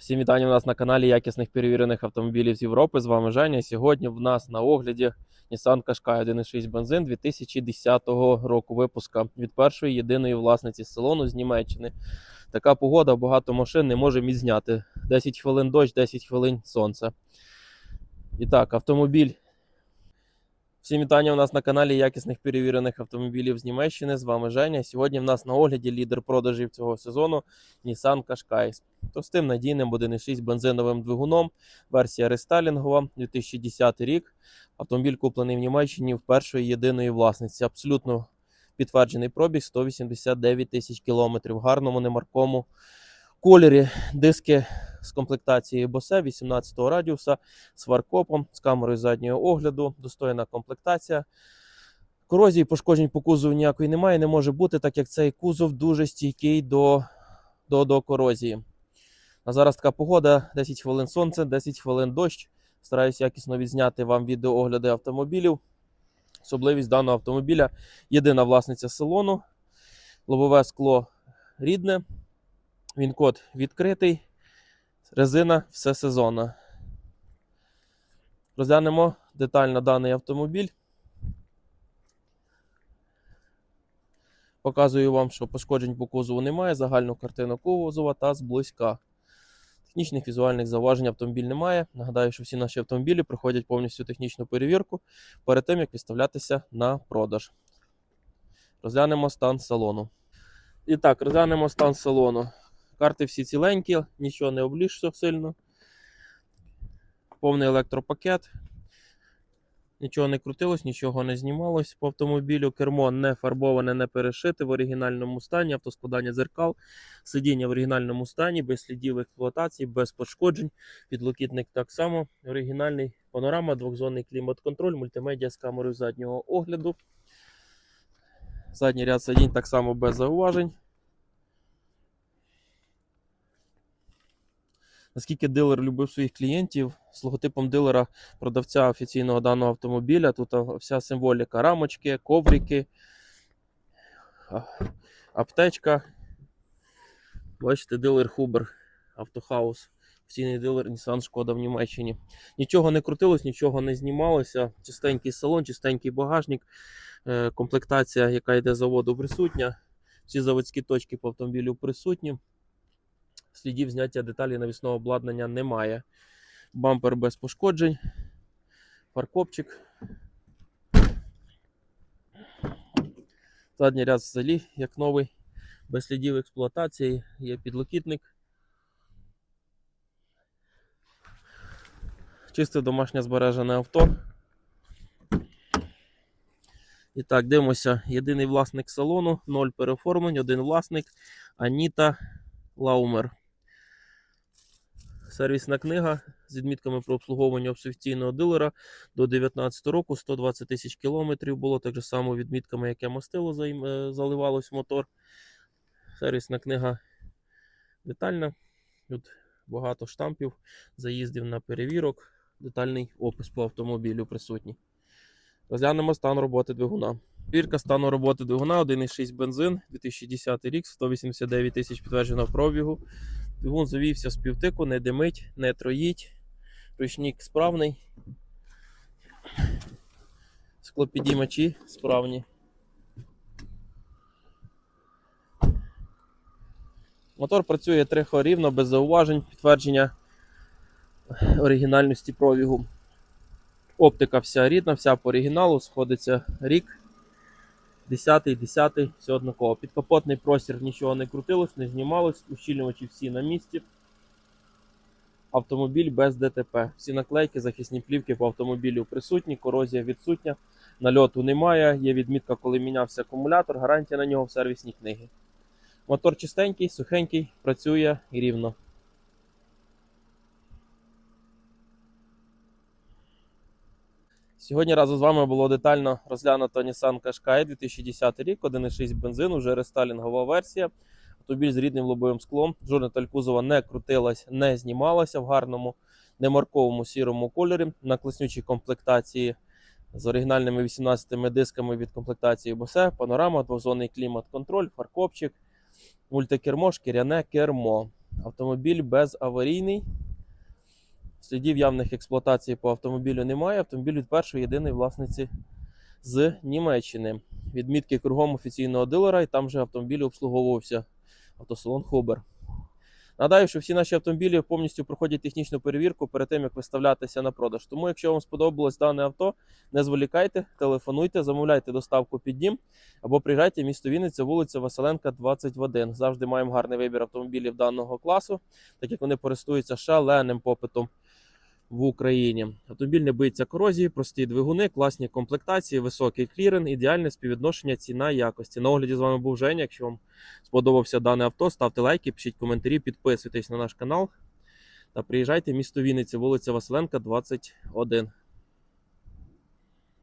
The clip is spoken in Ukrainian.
Всім вітання у нас на каналі якісних перевірених автомобілів з Європи. З вами Женя. Сьогодні в нас на огляді Nissan Qashqai 1.6 бензин 2010 року випуска від першої єдиної власниці салону з Німеччини. Така погода, багато машин не може мізняти. 10 хвилин дощ, 10 хвилин сонце. І так, автомобіль. Всім вітання у нас на каналі якісних перевірених автомобілів з Німеччини. З вами Женя. Сьогодні в нас на огляді лідер продажів цього сезону Nissan Qashqai з простим надійним 1.6 бензиновим двигуном. Версія рестайлінгова 2010 рік. Автомобіль куплений в Німеччині в першої єдиної власниці. Абсолютно підтверджений пробіг 189 тисяч кілометрів гарному немаркому кольорі. Диски з комплектації Bose 18 радіуса з фаркопом, з камерою заднього огляду, достойна комплектація. Корозії пошкоджень по кузову ніякої немає, не може бути, так як цей кузов дуже стійкий до, до, до корозії. А зараз така погода: 10 хвилин сонце, 10 хвилин дощ. Стараюся якісно відзняти вам відеоогляди автомобілів. Особливість даного автомобіля єдина власниця салону. Лобове скло рідне. Він код відкритий. Резина все сезонна. Розглянемо детально даний автомобіль. Показую вам, що пошкоджень по кузову немає, загальну картину кузова та зблизька. Технічних візуальних зауважень автомобіль немає. Нагадаю, що всі наші автомобілі проходять повністю технічну перевірку перед тим, як виставлятися на продаж. Розглянемо стан салону. І так, розглянемо стан салону. Карти всі ціленькі, нічого не обліжся сильно. Повний електропакет. Нічого не крутилось, нічого не знімалось по автомобілю. Кермо не фарбоване, не перешите в оригінальному стані, автоскладання дзеркал, сидіння в оригінальному стані, без слідів експлуатації, без пошкоджень. Підлокітник так само. Оригінальний панорама, двохзонний клімат-контроль, мультимедіа з камерою заднього огляду. Задній ряд сидінь так само без зауважень. Наскільки дилер любив своїх клієнтів, з логотипом дилера продавця офіційного даного автомобіля. Тут вся символіка рамочки, коврики, аптечка. Бачите, дилер Хубер, Автохаус. Офіційний дилер Nissan Шкода в Німеччині. Нічого не крутилось, нічого не знімалося. Чистенький салон, чистенький багажник, е, комплектація, яка йде заводу, присутня. Всі заводські точки по автомобілю присутні. Слідів зняття деталі навісного обладнання немає. Бампер без пошкоджень. Фаркопчик. Задній ряд взагалі, як новий, без слідів експлуатації, є підлокітник. Чисте домашнє збережене авто. І так, дивимося. Єдиний власник салону, 0 переоформлень, один власник Аніта Лаумер. Сервісна книга з відмітками про обслуговування офіційного дилера до 2019 року 120 тисяч кілометрів було так же само відмітками, яке мастило е, заливалось в мотор. Сервісна книга детальна. Тут багато штампів, заїздів на перевірок, детальний опис по автомобілю присутній. Розглянемо стан роботи двигуна. Перевірка стану роботи двигуна 1,6 бензин 2010 рік, 189 тисяч підтвердженого пробігу. Двигун завівся з півтику, не димить, не троїть. Ручник справний. Склопідіймачі справні. Мотор працює трихо рівно, без зауважень, підтвердження оригінальності пробігу. Оптика вся рідна, вся по оригіналу, сходиться рік. 10-й, 10-й, все однаково. Підкапотний простір нічого не крутилось, не знімалось, ущільнювачі всі на місці. Автомобіль без ДТП. Всі наклейки, захисні плівки по автомобілю присутні, корозія відсутня, нальоту немає. Є відмітка, коли мінявся акумулятор, гарантія на нього в сервісній книги. Мотор чистенький, сухенький, працює рівно. Сьогодні разом з вами було детально розглянуто Nissan Qashqai 2010 рік, 1.6 бензин, вже рестайлінгова версія. Автомобіль з рідним лобовим склом. Жодна деталь кузова не крутилась, не знімалася в гарному немарковому сірому кольорі на класнючій комплектації з оригінальними 18 дисками від комплектації Bose, панорама, двозонний клімат-контроль, фаркопчик, мультикермо, шкіряне кермо. Автомобіль безаварійний. Слідів явних експлуатації по автомобілю немає. Автомобіль від першої єдиної власниці з Німеччини. Відмітки кругом офіційного дилера, і там же автомобіль обслуговувався. Автосалон Хобер. Нагадаю, що всі наші автомобілі повністю проходять технічну перевірку перед тим, як виставлятися на продаж. Тому, якщо вам сподобалось дане авто, не зволікайте, телефонуйте, замовляйте доставку під дім або приїжджайте в місто Вінниця, вулиця Василенка, 21. Завжди маємо гарний вибір автомобілів даного класу, так як вони користуються шаленим попитом в Україні. Автомобіль не боїться корозії, прості двигуни, класні комплектації, високий кліринг, ідеальне співвідношення ціна якості. На огляді з вами був Женя. Якщо вам сподобався дане авто, ставте лайки, пишіть коментарі, підписуйтесь на наш канал та приїжджайте в місто Вінниця, вулиця Василенка, 21.